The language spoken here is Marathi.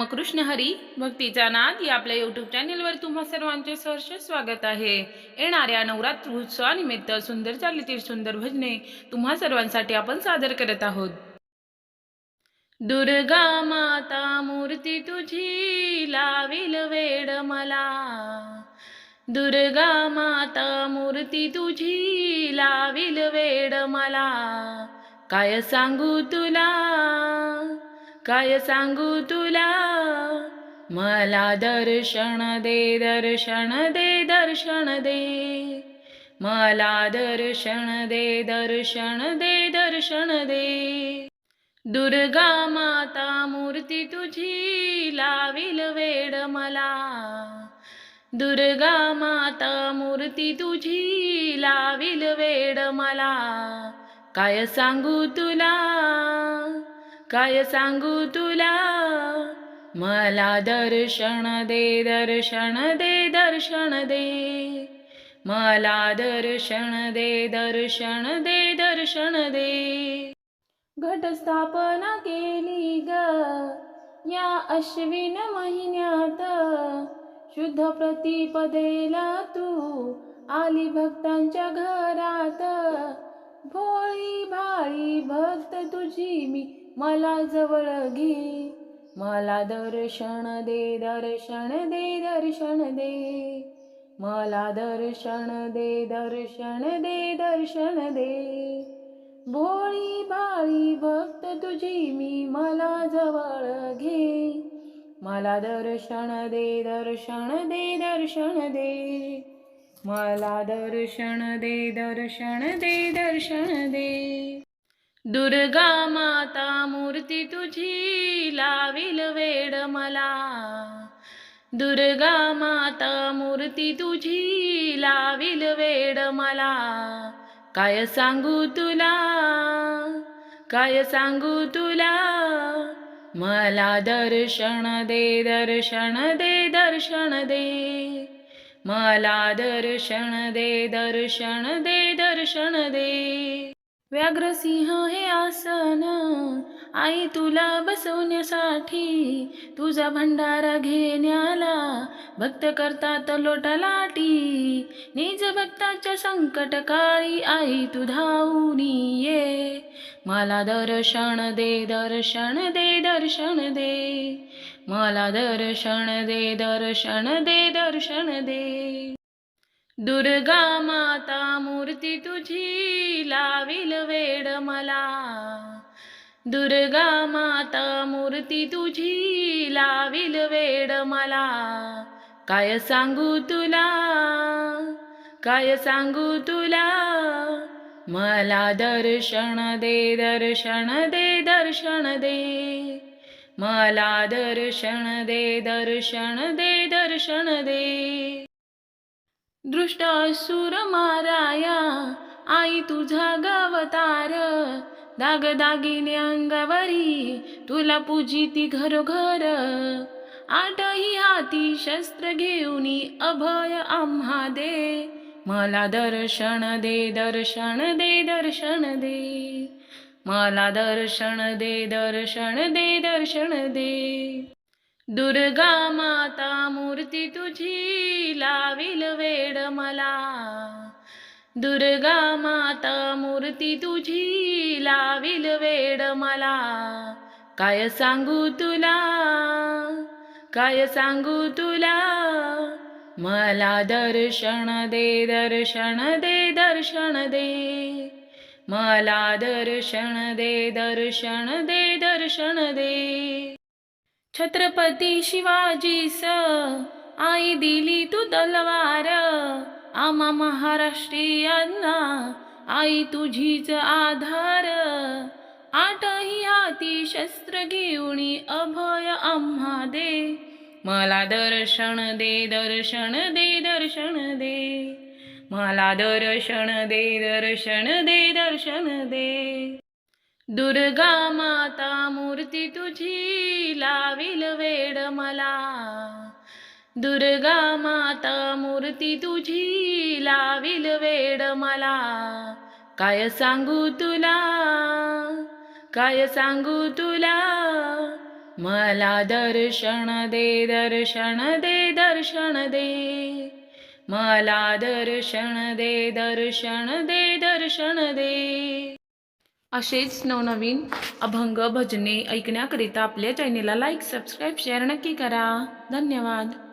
रामकृष्ण हरी भक्तीचा नाद या आपल्या यूट्यूब चॅनेलवर तुम्हा सर्वांचे सहर्ष स्वागत आहे. येणाऱ्या नवरात्र उत्सवानिमित्त सुंदर चालीतील सुंदर भजने तुम्हा सर्वांसाठी आपण सादर करत आहोत. दुर्गा माता मूर्ती तुझी लाविल वेड मला. दुर्गा माता मूर्ती तुझी लाविल वेड मला. काय सांगू तुला? काय सांगू तुला? मला दर्शन दे दर्शन दे दर्शन दे. मला दर्शन दे दर्शन दे दर्शन दे. दुर्गा माता मूर्ती तुझी लाविल वेड मला. दुर्गा माता मूर्ती तुझी लाविल वेड मला. काय सांगू तुला? काय सांगू तुला? मला दर्शन दे दर्शन दे दर्शन दे. मला दर्शन दे दर्शन दे दर्शन दे. घटस्थापना केली ग. या अश्विन महिन्यात शुद्ध प्रतिपदेला तू आली भक्तांच्या घरात. भोळी भाळी भक्त तुझी मी मला जवळ घे. मला दर्शन दे दर्शन दे दर्शन दे. मला दर्शन दे दर्शन दे दर्शन दे. भोळी भाळी भक्त तुझी मी मला जवळ घे. मला दर्शन दे दर्शन दे दर्शन दे. मला दर्शन दे दर्शन दे दर्शन दे. दुर्गा माता मूर्ती तुझी लाविल वेड मला. दुर्गा माता मूर्ती तुझी लाविल वेड मला. काय सांगू तुला? काय सांगू तुला? मला दर्शन दे दर्शन दे दर्शन दे. मला दर्शन दे दर्शन दे दर्शन दे. व्याघ्रसिंह हे आसन. आई तुला बसवण्यासाठी तुझा भंडारा घेण्याला भक्त करतात लोटालाटी. निज भक्ताच्या संकट काळी आई तू धावून ये. मला दर्शन दे दर्शन दे दर्शन दे. मला दर्शन दे दर्शन दे दर्शन दे. दुर्गा माता मूर्ती तुझी लाविल वेड मला. दुर्गा माता मूर्ती तुझी लाविल वेड मला. काय सांगू तुला? काय सांगू तुला? मला दर्शन दे दर्शन दे दर्शन दे. मला दर्शन दे दर्शन दे दर्शन दे. दृष्ट असुर माराया आई तुझा गवतार. दाग दागिने अंगावरी तुला पूजिती घरोघर. आठही हाती शस्त्र घेऊन अभय आम्हा दे मला दर्शन दे दर्शन दे दर्शन दे. मला दर्शन दे दर्शन दे दर्शन दे. दुर्गा माता मूर्ती तुझी लाविल मला. दुर्गा माता मूर्ती तुझी लाविल वेड मला. काय सांगू तुला? काय सांगू तुला? मला दर्शन दे दर्शन दे दर्शन दे. मला दर्शन दे दर्शन दे दर्शन दे. छत्रपती शिवाजीस आई दिली तू तलवार. आम्हा महाराष्ट्रीयांना आई तुझीच आधार. आठही हाती शस्त्र घेऊन अभय आम्हा दे. मला दर्शन दे दर्शन दे दर्शन दे. मला दर्शन दे दर्शन दे दर्शन दे. दुर्गा माता मूर्ती तुझी लाविल वेड मला. दुर्गा माता मूर्ती तुझी लाविल वेड मला. काय सांगू तुला? काय सांगू तुला? मला दर्शन दे दर्शन दे दर्शन दे. मला दर्शन दे दर्शन दे दर्शन दे. असेच नवनवीन अभंग भजने ऐकण्याकरिता आपल्या चॅनेलला लाईक सबस्क्राईब शेअर नक्की करा. धन्यवाद.